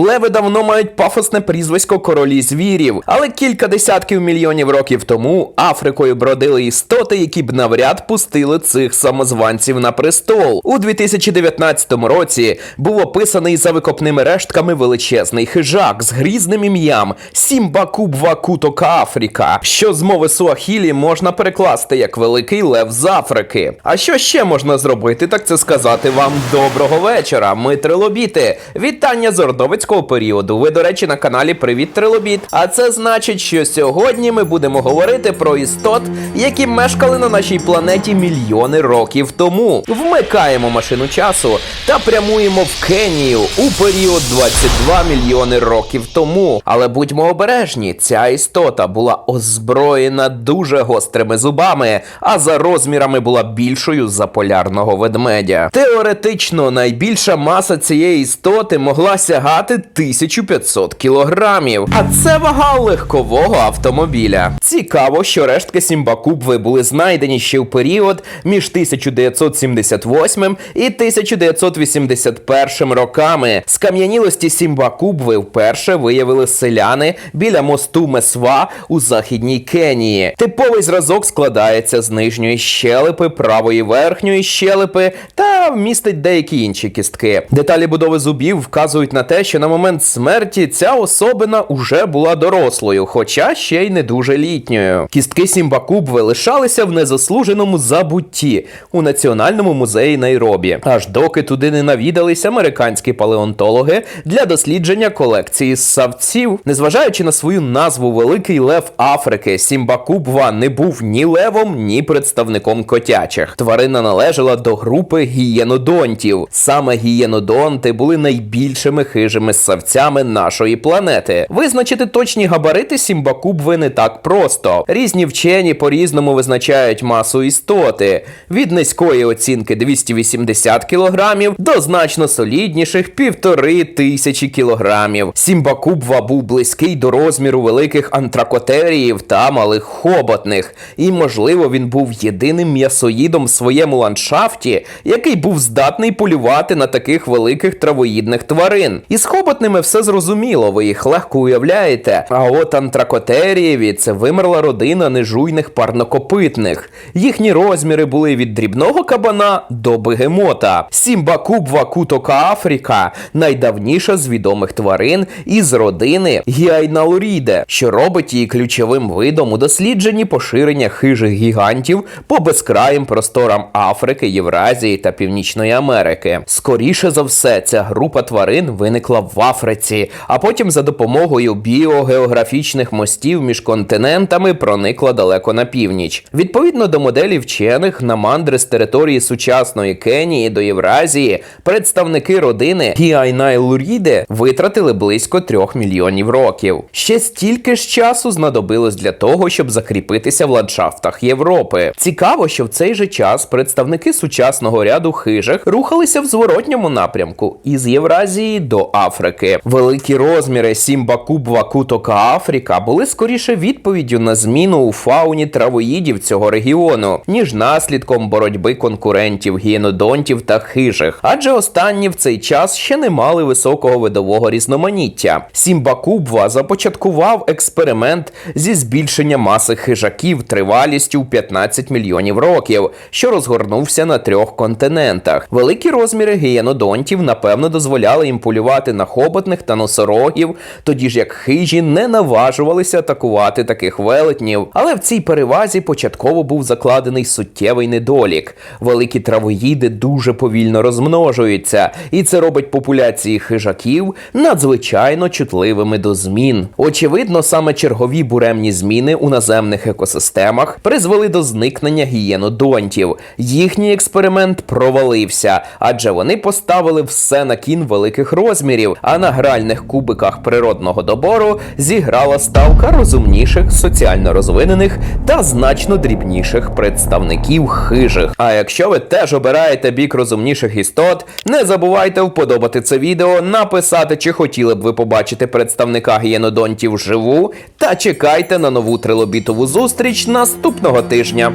Леви давно мають пафосне прізвисько королі звірів, але кілька десятків мільйонів років тому Африкою бродили істоти, які б навряд пустили цих самозванців на престол. У 2019 році був описаний за викопними рештками величезний хижак з грізним ім'ям Сімбакубва Кутока Африка, що з мови Суахілі можна перекласти як великий лев з Африки. А що ще можна зробити, так це сказати вам доброго вечора. Ми трилобіти. Вітання з ордовицького періоду. Ви, до речі, на каналі Привіт Трилобіт. А це значить, що сьогодні ми будемо говорити про істот, які мешкали на нашій планеті мільйони років тому. Вмикаємо машину часу та прямуємо в Кенію у період 22 мільйони років тому. Але будьмо обережні, ця істота була озброєна дуже гострими зубами, а за розмірами була більшою за полярного ведмедя. Теоретично найбільша маса цієї істоти могла сягати 1500 кілограмів, а це вага легкового автомобіля. Цікаво, що рештки Сімбакубви були знайдені ще в період між 1978 і 1981 роками. Скам'янілості Сімбакубви вперше виявили селяни біля мосту Месва у західній Кенії. Типовий зразок складається з нижньої щелепи, правої верхньої щелепи та містить деякі інші кістки. Деталі будови зубів вказують на те, що на момент смерті ця особина уже була дорослою, хоча ще й не дуже літньою. Кістки Сімбакубви лишалися в незаслуженому забутті у Національному музеї Найробі, аж доки туди не навідались американські палеонтологи для дослідження колекції ссавців. Незважаючи на свою назву Великий Лев Африки, Сімбакубва не був ні левом, ні представником котячих. Тварина належала до групи гієнодонтів. Саме гієнодонти були найбільшими хижими ссавцями нашої планети. Визначити точні габарити Сімбакубви не так просто. Різні вчені по-різному визначають масу істоти від низької оцінки 280 кілограмів до значно солідніших півтори тисячі кілограмів. Сімбакубва був близький до розміру великих антракотеріїв та малих хоботних, і можливо він був єдиним м'ясоїдом в своєму ландшафті, який був здатний полювати на таких великих травоїдних тварин. Із хоботними все зрозуміло, ви їх легко уявляєте. А от антракотерієві це вимерла родина нежуйних парнокопитних. Їхні розміри були від дрібного кабана до бегемота. Сімбакубва кутока Африка найдавніша з відомих тварин із родини Гіайналуріде, що робить її ключовим видом у дослідженні поширення хижих гігантів по безкраїм просторам Африки, Євразії та Північної Америки. Скоріше за все, ця група тварин виникла в Африці, а потім за допомогою біогеографічних мостів між континентами проникла далеко на північ. Відповідно до моделі вчених на мандри з території сучасної Кенії до Євразії, представники родини Гіайнайлуріде витратили близько трьох мільйонів років. Ще стільки ж часу знадобилось для того, щоб закріпитися в ландшафтах Європи. Цікаво, що в цей же час представники сучасного ряду хижих рухалися в зворотньому напрямку із Євразії до Африки. Великі розміри Сімбакубва Кутока Африка були скоріше відповіддю на зміну у фауні травоїдів цього регіону, ніж наслідком боротьби конкурентів гієнодонтів та хижих, адже останні в цей час ще не мали високого видового різноманіття. Сімбакубва започаткував експеримент зі збільшення маси хижаків тривалістю в 15 мільйонів років, що розгорнувся на трьох континентах. Великі розміри гієнодонтів напевно дозволяли їм полювати на хоботних та носорогів, тоді ж як хижі не наважувалися атакувати таких велетнів. Але в цій перевазі початково був закладений суттєвий недолік. Великі травоїди дуже повільно розмножуються, і це робить популяції хижаків надзвичайно чутливими до змін. Очевидно, саме чергові буремні зміни у наземних екосистемах призвели до зникнення гієнодонтів. Їхній експеримент провалився, адже вони поставили все на кін великих розмірів, а на гральних кубиках природного добору зіграла ставка розумніших, соціально розвинених та значно дрібніших представників хижих. А якщо ви теж обираєте бік розумніших істот, не забувайте вподобати це відео, написати, чи хотіли б ви побачити представника гієнодонтів вживу, та чекайте на нову трилобітову зустріч наступного тижня.